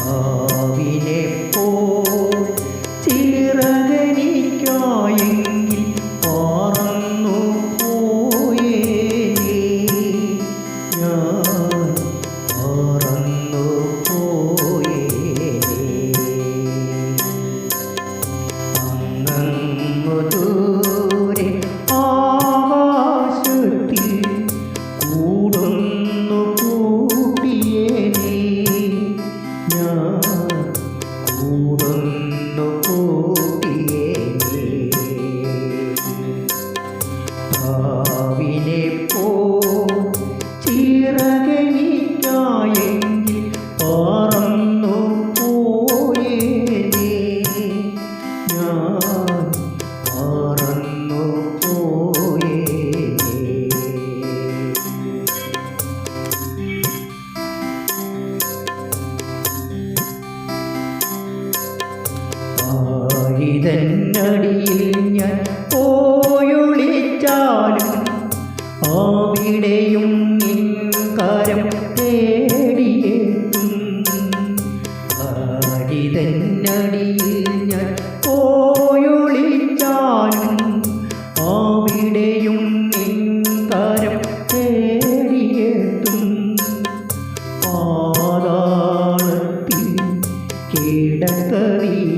Oh. ആയിരന്നടിയിൽ ഞാൻ പോയൊളിച്ചാലും അവിടെയും നിൻ കരം തേടിയെത്തും. ആയിരന്നടിയിൽ ഞാൻ പോയൊളിച്ചാലും അവിടെയും നിൻ കരം തേടിയെത്തും. പാതാളത്തിൽ കിടക്കവിരിച്ച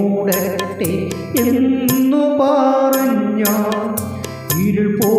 മൂടട്ടെ എന്നു പറഞ്ഞ ഇരുൾ പോ